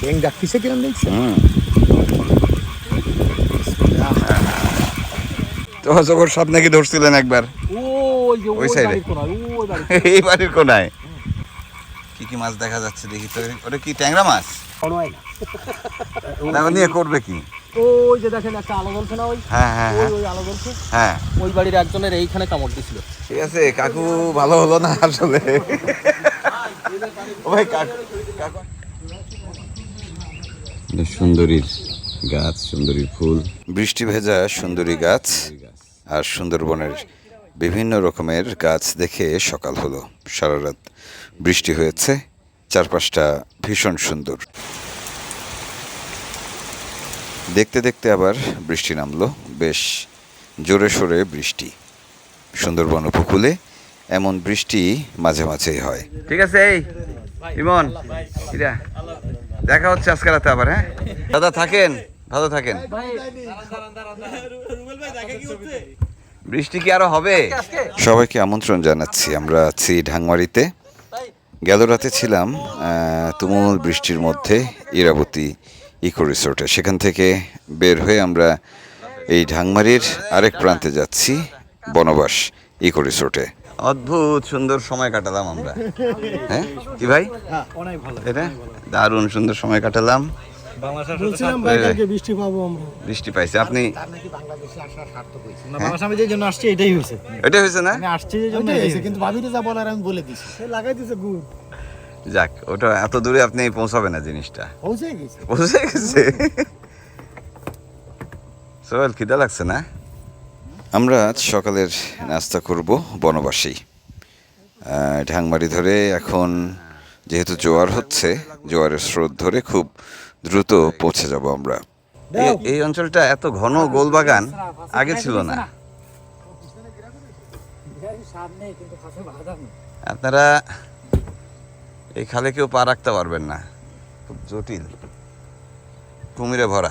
ব্যাং ডাকতেছে কিরম দেখছে তো অজগর সাপ নাকি ধরছিলেন একবার? ওই বাড়ির এই বাড়ির কোনায়। কি কি মাছ দেখা যাচ্ছে দেখি তো। ওটা কি ট্যাংরা মাছ? নিয়ে করবে কি? ওই যে দেখেন একটা আলো জ্বলছে না ওই? হ্যাঁ হ্যাঁ ওই হ্যাঁ। ওই আলো জ্বলছে হ্যাঁ। ওই বাড়ির একজনের এইখানে কামড় দিছিল। ঠিক আছে কাকু ভালো হলো না আসলে? ও ভাই কাকু কাকু সুন্দরীর গাছ সুন্দরীর ফুল। বৃষ্টি ভেজা সুন্দরী গাছ আর সুন্দরবনের বিভিন্ন রকমের গাছ দেখে সকাল হলো। সারা রাত বৃষ্টি হয়েছে চারপাশটা ভীষণ সুন্দর। দেখতে দেখতে আবার বৃষ্টি নামলো বেশ জোরে সোরে বৃষ্টি। সুন্দরবন উপকূলে এমন বৃষ্টি মাঝে মাঝেই হয়। ঠিক আছে এই। ইমন ইরা দেখা হচ্ছে আজকে রাতে আবার হ্যাঁ? দাদা থাকেন ভালো থাকেন। বৃষ্টি কি আরও হবে? সবাইকে আমন্ত্রণ জানাচ্ছি। আমরা আছি ঢাংমারিতে। গেল রাতে ছিলাম তুমুল বৃষ্টির মধ্যে ইরাবতী ইকো রিসোর্টে। সেখান থেকে বের হয়ে আমরা এই ঢাংমারির আরেক প্রান্তে যাচ্ছি বনবাস ইকো রিসোর্টে। অদ্ভুত সুন্দর সময় কাটালাম আমরা। হ্যাঁ? কি ভাই? এটা? দারুণ সুন্দর সময় কাটালাম। বলছিলাম ভাই, কালকে বৃষ্টি পাবো আমরা। বৃষ্টি পাইছে। আপনি বাংলাদেশ আমি যে জন্য আসছি এটাই হয়েছে। হয়েছে না? আসছি কিন্তু ভাবিরে যা বলার আমি বলে দিছি। লাগাই দিছে গুড়। যাক ওটা এত দূরে আপনি পৌঁছাবে না জিনিসটা। পৌঁছে গেছে। পৌঁছে গেছে। সোহেল খিদা লাগছে না? আমরা আজ সকালের নাস্তা করব বনবাসী। ঢাংমারি ধরে এখন যেহেতু জোয়ার হচ্ছে জোয়ারের স্রোত ধরে খুব দ্রুত পৌঁছে যাব আমরা। এই অঞ্চলটা এত ঘন গোলবাগান আগে ছিল না। আপনারা এই খালে কেউ পা রাখতে পারবেন না। খুব জটিল। কুমিরে ভরা।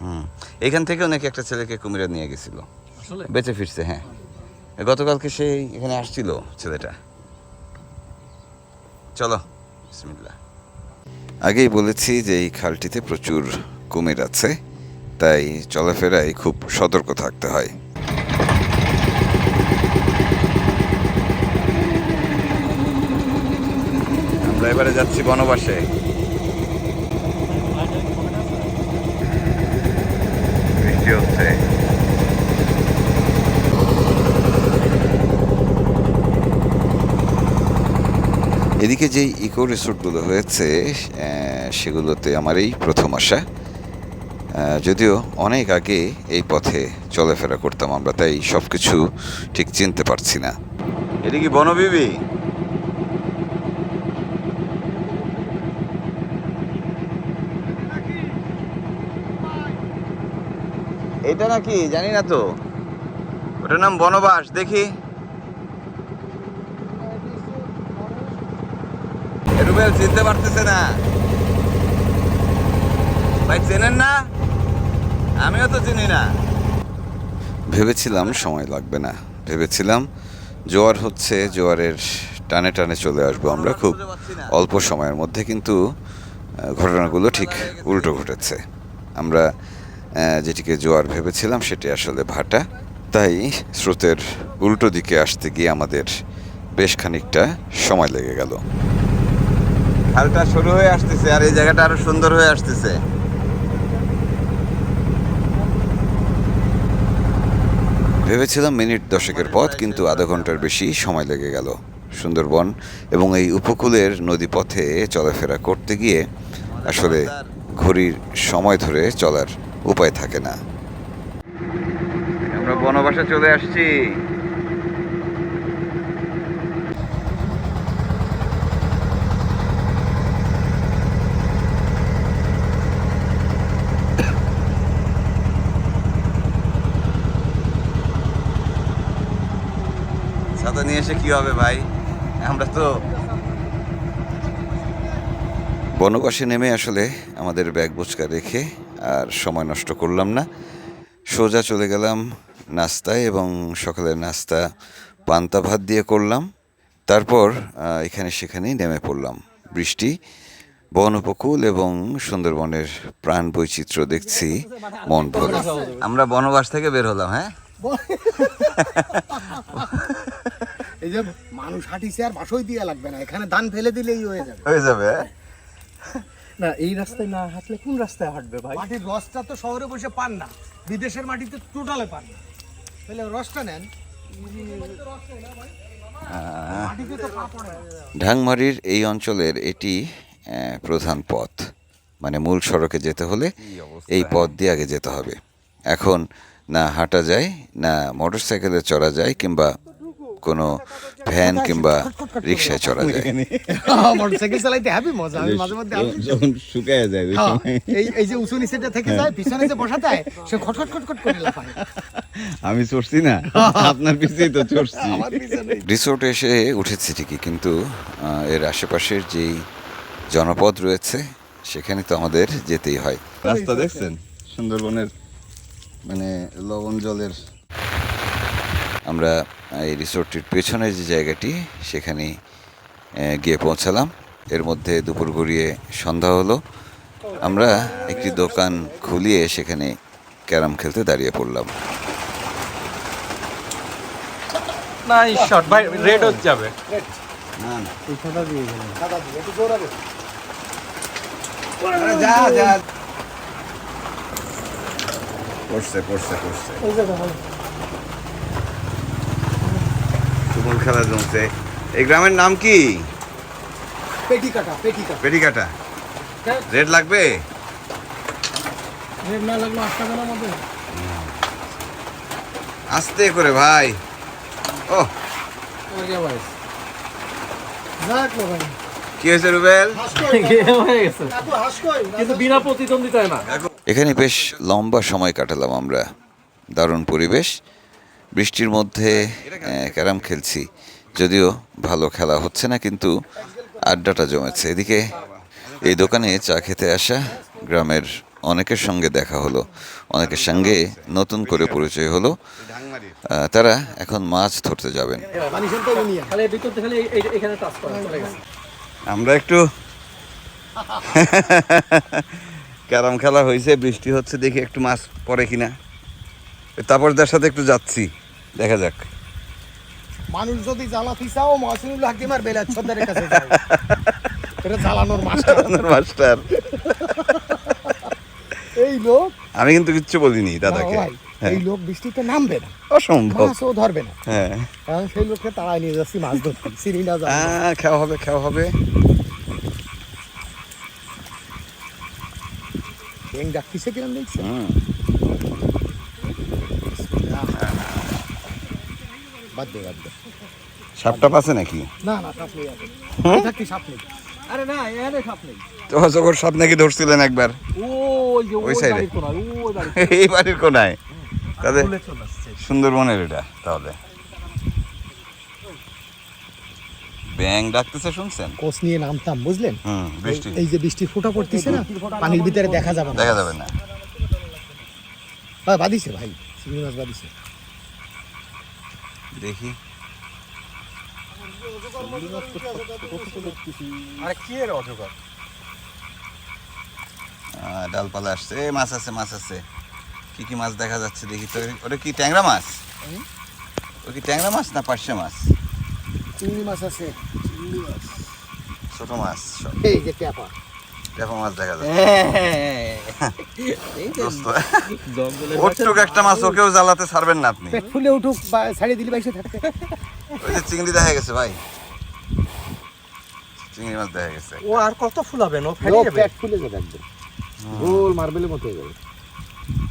হুম। এখান থেকেও নাকি একটা ছেলেকে কুমিরে নিয়ে গেছিল। বেঁচে ফিরছে হ্যাঁ গতকালকে সেই এখানে আসছিল ছেলেটা চলো বিসমিল্লাহ আগেই বলেছি যে এই খালটিতে প্রচুর কুমির আছে তাই চলাফেরায় খুব সতর্ক থাকতে হয় আমরা এবারে যাচ্ছি বনবাসে বৃষ্টি হচ্ছে এদিকে যেই ইকো রিসোর্টগুলো হয়েছে সেগুলোতে আমার এই প্রথম আসা। যদিও অনেক আগে এই পথে চলাফেরা করতাম আমরা, তাই সব কিছু ঠিক চিনতে পারছি না। এদিকে বনবিবি এটা নাকি? জানি না তো। ওটার নাম বনবাস, দেখি। রুবেল চিনতে পারতেছে না। ভাই চেনেন না? আমিও তো চিনি না। ভেবেছিলাম সময় লাগবে না। ভেবেছিলাম জোয়ার হচ্ছে জোয়ারের টানে টানে চলে আসব আমরা খুব অল্প সময়ের মধ্যে কিন্তু ঘটনাগুলো ঠিক উল্টো ঘটেছে। আমরা যেটিকে জোয়ার ভেবেছিলাম সেটি আসলে ভাটা। তাই স্রোতের উল্টো দিকে আসতে গিয়ে আমাদের বেশ খানিকটা সময় লেগে গেল। খালটা শুরু হয়ে আসতেছে আর এই জায়গাটা আরও সুন্দর হয়ে আসতেছে। ভেবেছিলাম মিনিট দশেকের পথ কিন্তু আধা ঘণ্টার বেশি সময় লেগে গেল। সুন্দরবন এবং এই উপকূলের নদীপথে চলাফেরা করতে গিয়ে আসলে ঘড়ির সময় ধরে চলার উপায় থাকে না। আমরা বনবাসে চলে আসছি। ছাতা নিয়ে এসে কি হবে ভাই? আমরা তো বনবাসে নেমে আসলে আমাদের ব্যাগ বোচকা রেখে আর সময় নষ্ট করলাম না। সোজা চলে গেলাম নাস্তায় এবং সকালের নাস্তা পান্তা ভাত দিয়ে করলাম। তারপর এখানে সেখানেই নেমে পড়লাম। বৃষ্টি বন উপকূল এবং সুন্দরবনের প্রাণ বৈচিত্র্য দেখছি মন ভরে। আমরা বনবাস থেকে বের হলাম হ্যাঁ? এই যে মানুষ হাঁটিছে আর বাসই দিয়ে লাগবে না এখানে ধান ফেলে দিলেই হয়ে যাবে। হয়ে যাবে? হ্যাঁ? না এই রাস্তায় না হাঁটলে কোন রাস্তায় হাঁটবে ভাই? মাটির রসটা তো শহরে বসে পান না বিদেশের মাটিতে টোটালে পান না। তাহলে রসটা নেন। মাটিতে তো পা পড়ে না। ঢাংমারির এই অঞ্চলের এটি প্রধান পথ। মানে মূল সড়কে যেতে হলে এই পথ দিয়ে আগে যেতে হবে। এখন না হাঁটা যায় না মোটরসাইকেলে চড়া যায় কিংবা কোনো ভ্যান কিংবা রিক্সায় চড়া যায়। মোটরসাইকেল চালাইতে হ্যাপি মজা আমি মাঝে মধ্যে যখন শুকায় যায় হ্যাঁ, এই এই যে উঁচু নিচেটা থেকে যায় পিছনে যে বসাতে হয় সে খটখট খটখট করে লাফায়। আমি চড়ছি না আপনার পিছেই তো চড়ছি। আমার রিসোর্টে এসে উঠেছি ঠিকই কিন্তু আহ, এর আশেপাশের যেই জনপদ রয়েছে সেখানে তো আমাদের যেতেই হয়। রাস্তা দেখছেন? সুন্দরবনের মানে লবণ জলের আমরা এই রিসোর্টটির পেছনের যে জায়গাটি সেখানে গিয়ে পৌঁছালাম। এর মধ্যে দুপুর গড়িয়ে সন্ধ্যা হলো। আমরা একটি দোকান খুলিয়ে সেখানে ক্যারাম খেলতে দাঁড়িয়ে পড়লাম। না এই ভাই রেড যাবে। না না। দাদা একটু জোরাবে যা যা। পড়ছে পড়ছে পড়ছে ওই জায়গা তুমুল খেলা জমছে। এই গ্রামের নাম কি? পেটি কাটা পেটিকাটা। রেড লাগবে? রেড না লাগল আটটা জনের মধ্যে। আস্তে করে ভাই। ও। ভাই। কি হয়েছে রুবেল? গেছে। এত হাসকই কিন্তু বিনা প্রতিদ্বন্দ্বিতায় না। এখানে বেশ লম্বা সময় কাটালাম আমরা। দারুণ পরিবেশ। বৃষ্টির মধ্যে ক্যারাম খেলছি। যদিও ভালো খেলা হচ্ছে না, কিন্তু আড্ডাটা জমেছে। এদিকে এই দোকানে চা খেতে আসা গ্রামের অনেকের সঙ্গে দেখা হলো। অনেকের সঙ্গে নতুন করে পরিচয় হলো। তারা এখন মাছ ধরতে যাবেন। আমরা একটু ক্যারাম খেলা হয়েছে, বৃষ্টি হচ্ছে, দেখি একটু মাছ পড়ে কিনা। তারপর তার সাথে একটু যাচ্ছি। দেখা যাক। মানুষ যদি জ্বালা ফিসাও মহসিনুল হাকিম আর বেলাত সর্দারের কাছে যায় এটা জ্বালানোর মাস্টার। মাস্টার। এই লোক আমি কিন্তু কিচ্ছু বলিনি দাদাকে। এই লোক বৃষ্টিতে নামবে না। অসম্ভব। মাছও ধরবে না। হ্যাঁ। কারণ সেই লোককে তাড়াই নিয়ে যাচ্ছি মাছ ধরতে। চিনি না। আহ, খাওয়া হবে খাওয়া হবে। ব্যাং ডাকতিছে কিরম দেখছে হুম, বাদ দে বাদ দে। সাপটা পাচ্ছে নাকি? না না সাপ নেই আছে হুম? সাপ নেই? আরে না এখানে সাপ নেই। তো অজগর সাপ নাকি ধরছিলেন একবার? ওই যে বাড়ির এই বাড়ির কোনায়। সুন্দরবনের এটা তাহলে। ব্যাং ডাকতেছে শুনছেন? কোচ নিয়ে নামতাম বুঝলেন? বৃষ্টি। এই যে বৃষ্টির ফোঁটা পড়তেছে না পানির ভিতরে দেখা যাবে না। দেখা যাবে না। ভাই বাদিছে ভাই। চিংড়ি মাছ বাদিছে। দেখি। আরে কি এর অজগর? আহ, ডালপালা আসছে। এ, মাছ আছে মাছ আছে। কি কি মাছ দেখা যাচ্ছে দেখি তো। ওটা কি ট্যাংরা মাছ? ও কি ট্যাংরা মাছ না পার্শে মাছ? চিংড়ি মাছ আছে। চিংড়ি মাছ ছোট মাছ এই যে ক্যাপা দেখো মাছ দেখা ওটুক একটা মাছ ওকেও জ্বালাতে ছাড়বেন না আপনি। ফুলে উঠুক বা ছাড়িয়ে দিলে বাইসে থাকতে। ওই যে চিংড়ি দেখা গেছে ভাই। চিংড়ি মাছ দেখা গেছে ও আর কত ফেটে যাবে। পেট ফুলে যাবে একদম। গোল মার্বেলের মতো হয়ে যাবে।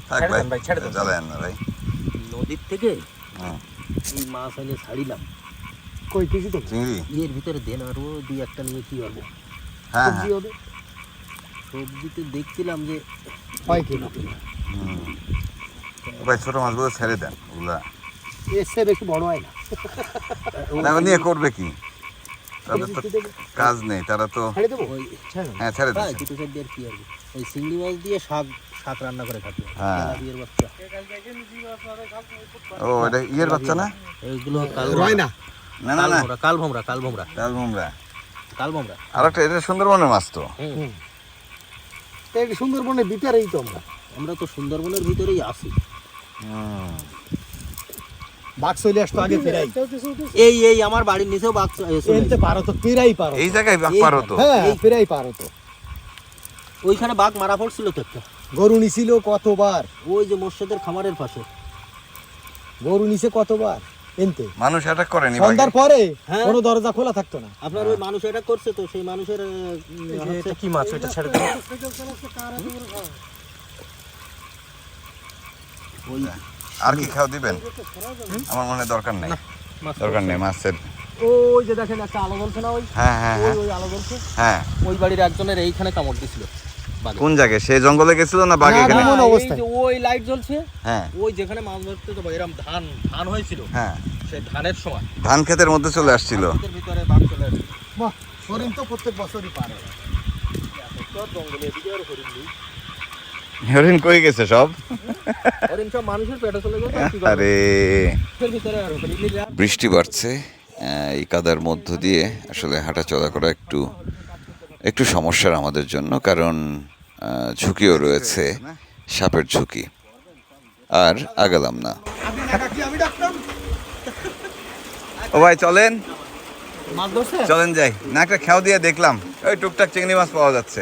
থাক ভাই ছেড়ে দেন। জ্বালায়েন না ভাই। নদীর থেকে। এই মাছ এনে ছাড়িলাম। কই কেজি তো চিংড়ি? এর ভিতরে দেন আরও দুই একটা নিয়ে কি হবে? হ্যাঁ হ্যাঁ। সবজিতে দেখছিলাম যে হয় কিনা হুম। ভাই ছোট মাছগুলো ছেড়ে দেন ওগুলা। চেয়ে বেশি বড় হয় না। নিয়ে করবে কি? তাদের তো কাজ নেই তারা তো ছেড়ে দেবো? হ্যাঁ ছেড়ে দিচ্ছে দুটো সাইড দিয়ে আর কি? হবে ওই চিংড়ি মাছ দিয়ে শাক শাক রান্না করে খাবে হ্যাঁ। বাচ্চা। ও এটা ইয়ের বাচ্চা না? এইগুলো কাল রয় না না না না। কাল ভোমরা কাল ভোমরা। ডাল ভুমরা। শালবমরা আর একটা এটা সুন্দরবনের মাছ তো। তো এই সুন্দরবনের ভিতরেই তো আমরা। আমরা তো সুন্দরবনের ভিতরেই আছি। বাঘ চলে আসতো আগে ফেরাই। এই এই আমার বাড়ির নিচেও বাঘ আসে। পারো তো ফেরাই পারো এই জায়গায় বাঘ এই পার হতো হ্যাঁ ফেরাই পারো তো। ওইখানে বাঘ মারা পড়ছিল তো একটা। গরু নিছিল কতবার? ওই যে মোর্শেদের খামারের পাশে। গরু নিছে কতবার? এনতে? মানুষ অ্যাটাক করেনি সন্ধ্যার পরে হ্যাঁ। কোনো দরজা খোলা থাকতো না। আপনার ওই মানুষ এটা করছে তো সেই মানুষের হচ্ছে কি মাছ? এটা ছেড়ে দাও। আর কি খাও দিবেন? আমার মনে দরকার নেই। দরকার নেই মাছের ওই যে দেখেন একটা আলো জ্বলছে না ওই? হ্যাঁ হ্যাঁ ওই হ্যাঁ। আলো জ্বলছে? হ্যাঁ। ওই বাড়ির একজনের এইখানে কামড় দিছিল। কোন জায়গায়? সে জঙ্গলে গেছিল না বাঘ এখানে? ওই লাইট জ্বলছে হ্যাঁ। ওই যেখানে মাছ ধরতে তো এরকম ধান ধান হয়েছিল হ্যাঁ। সেই ধানের সময়। ধান ক্ষেতের মধ্যে চলে আসছিল। ভিতরে বাঘ চলে আসছে বাহ হরিণ তো প্রত্যেক বছরই পারে। তো জঙ্গলে এদিকে আর হরিণ নেই হরিণ কই গেছে সব? হরিণ সব মানুষের পেটে চলে গেছে আর বৃষ্টি বাড়ছে এই কাদার মধ্য দিয়ে আসলে হাঁটা চলা করা একটু একটু সমস্যার আমাদের জন্য কারণ ঝুঁকিও রয়েছে সাপের ঝুঁকি। আর আগালাম না। ও ভাই চলেন। চলেন যাই। না একটা খেয়াও দিয়ে দেখলাম। ওই টুকটাক চিংড়ি মাছ পাওয়া যাচ্ছে।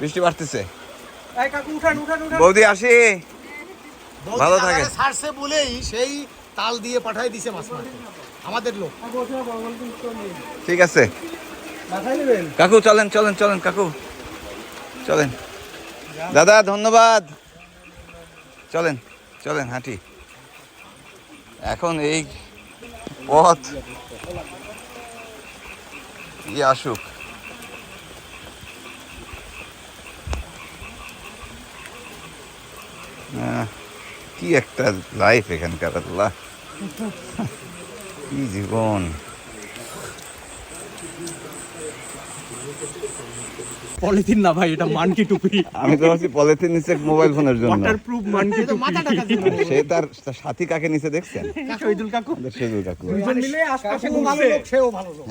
বৃষ্টি বাড়তেছে। বৌদি আসি। ভালো থাকে। ছাড়ছে বলেই সেই তাল দিয়ে পাঠাই দিছে মাছ আমাদের লোক। ঠিক আছে। কাকু, চলেন চলেন চলেন, কাকু। চলেন। দাদা, ধন্যবাদ। চলেন চলেন, হাঁটি। এখন এই পথ ই আসুক। কি একটা লাইফ এখানকার কি জীবন। পলিথিন না ভাই এটা মানকি টুপি। আমি তো ভাবছি পলিথিন নিচে মোবাইল ফোনের জন্য। ওয়াটারপ্রুফ মানকি টুপি। মাথা সে তার সাথী কাকে নিচে দেখছেন? শহীদুল কাকু। সেজুল কাকু। দুজন মিলে আশপাশে ভালো লোক সেও ভালো লোক।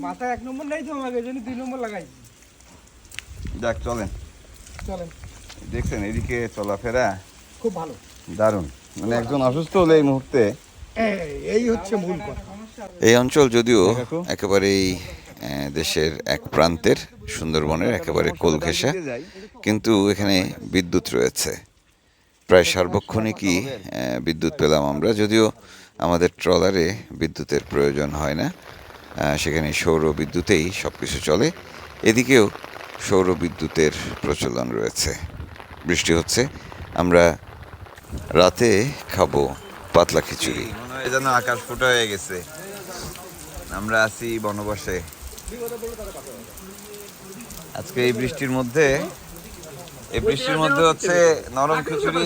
মাথা এক নম্বর নাই তো আমাকে জন্য দুই নম্বর লাগাই। যাক চলেন। চলেন। দেখছেন এদিকে চলাফেরা খুব ভালো। দারুণ। মানে একজন অসুস্থ হলে এই মুহূর্তে এই- এই হচ্ছে মূল কথা। এই অঞ্চল যদিও একেবারেই দেশের এক প্রান্তের সুন্দরবনের একেবারে কোল ঘেঁষা। কিন্তু এখানে বিদ্যুৎ রয়েছে। প্রায় সার্বক্ষণিকই বিদ্যুৎ পেলাম আমরা। যদিও আমাদের ট্রলারে বিদ্যুতের প্রয়োজন হয় না সেখানে সৌর বিদ্যুতেই সব কিছু চলে। এদিকেও সৌর বিদ্যুতের প্রচলন রয়েছে। বৃষ্টি হচ্ছে, আমরা রাতে খাব পাতলা খিচুড়ি। যেন আকাশ ফুটা হয়ে গেছে। আমরা আছি বনবাসে। আজকে এই বৃষ্টির মধ্যে এই বৃষ্টির মধ্যে হচ্ছে নরম খিচুড়ি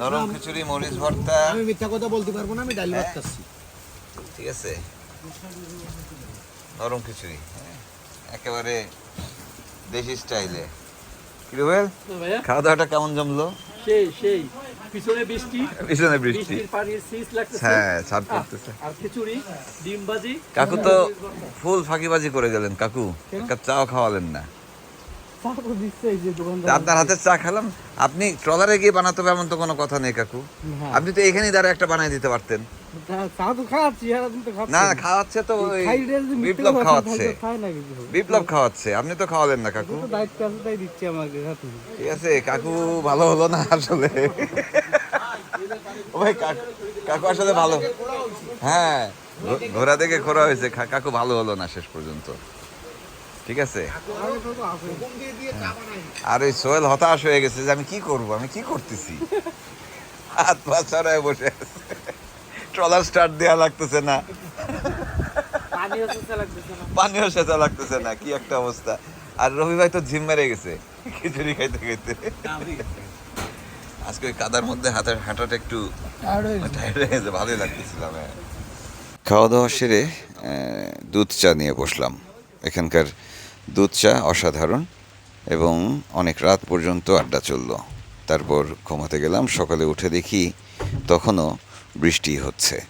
নরম খিচুড়ি মরিচ ভর্তা। আমি মিথ্যা কথা বলতে পারব না আমি ডাল ভাত খাচ্ছি। ঠিক আছে। নরম খিচুড়ি হ্যাঁ, একেবারে দেশি স্টাইলে। কি রে ভাই খাওয়া দাওয়াটা কেমন জমলো? সেই সেই। পিছনে বৃষ্টি পিছনে বৃষ্টি। পানির সিস লাগতেছে। হ্যাঁ করতেছে। আর খিচুড়ি ডিম ভাজি কাকু তো ফুল ফাঁকিবাজি করে গেলেন কাকু। একটা চাও খাওয়ালেন না। আপনার হাতের চা খেলাম। আপনি ট্রলারে গিয়ে বানাতে হবে এমন তো কোনো কথা নেই কাকু। আপনি তো এখানেই দাঁড়া একটা বানাই দিতে পারতেন। না খাওয়াচ্ছে তো বিপ্লব খাওয়াচ্ছে। বিপ্লব আপনি তো খাওয়ালেন না কাকু। ঠিক আছে কাকু ভালো হলো না আসলে? ভাই কাকু আসলে ভালো। হ্যাঁ ঘো- ঘোড়া দেখে খোরা হয়েছে কাকু ভালো হলো না শেষ পর্যন্ত। ঠিক আছে? আর ওই সোহেল হতাশ হয়ে গেছে যে আমি কি করব আমি কি করতেছি? হাত পা ছড়ায় বসে আছে। ট্রলার স্টার্ট দেওয়া লাগতেছে না। পানিও সুস্থ লাগতেছে না। সেচা লাগতেছে না কি একটা অবস্থা। আর রবি ভাই তো ঝিম মেরে গেছে খিচুড়ি খাইতে খাইতে। আজকে ওই কাদার মধ্যে হাতের হাঁটাটা একটু টায়ার্ড হয়ে গেছে। ভালোই লাগতেছিল হ্যাঁ। খাওয়া দাওয়া সেরে দুধ চা নিয়ে বসলাম। এখানকার দুধ চা অসাধারণ এবং অনেক রাত পর্যন্ত আড্ডা চলল। তারপর ঘুমাতে গেলাম সকালে উঠে দেখি তখনও বৃষ্টি হচ্ছে।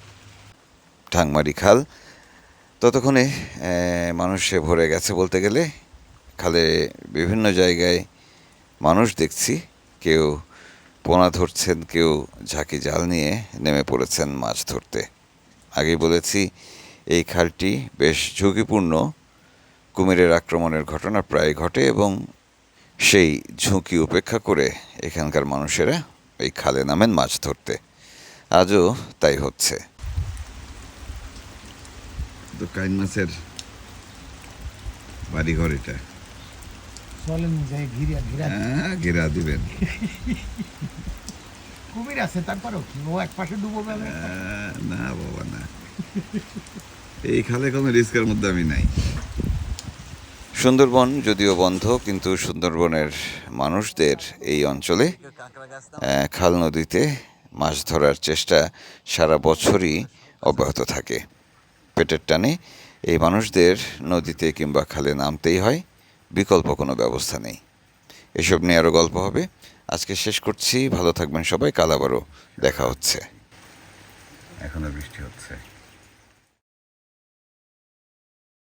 ঠাংমারি খাল। ততক্ষণে মানুষে ভরে গেছে বলতে গেলে। খালে বিভিন্ন জায়গায় মানুষ দেখছি। কেউ পোনা ধরছেন, কেউ ঝাঁকি জাল নিয়ে নেমে পড়েছেন মাছ ধরতে। আগেই বলেছি, এই খালটি বেশ ঝুঁকিপূর্ণ। কুমিরের আক্রমণের ঘটনা প্রায় ঘটে এবং সেই ঝুঁকি উপেক্ষা করে এখানকার মানুষেরা এই খালে নামেন মাছ ধরতে। আজও তাই হচ্ছে। তো কাইন মাছের বাড়িঘর এটা। চলেন যাই ঘিরে ঘিরা। হ্যাঁ ঘেরা দিবেন। কুমির আছে তারপরেও কি? ও এক পাশে ডুবো গেলে আহ, না বাবা না। এই খালে কোনো রিস্কের মধ্যে আমি নাই। সুন্দরবন যদিও বন্ধ কিন্তু সুন্দরবনের মানুষদের এই অঞ্চলে খাল নদীতে মাছ ধরার চেষ্টা সারা বছরই অব্যাহত থাকে। পেটের টানে এই মানুষদের নদীতে কিংবা খালে নামতেই হয়, বিকল্প কোনো ব্যবস্থা নেই। এসব নিয়ে আরও গল্প হবে। আজকে শেষ করছি। ভালো থাকবেন সবাই। কাল আবারও দেখা হচ্ছে। এখনও বৃষ্টি হচ্ছে।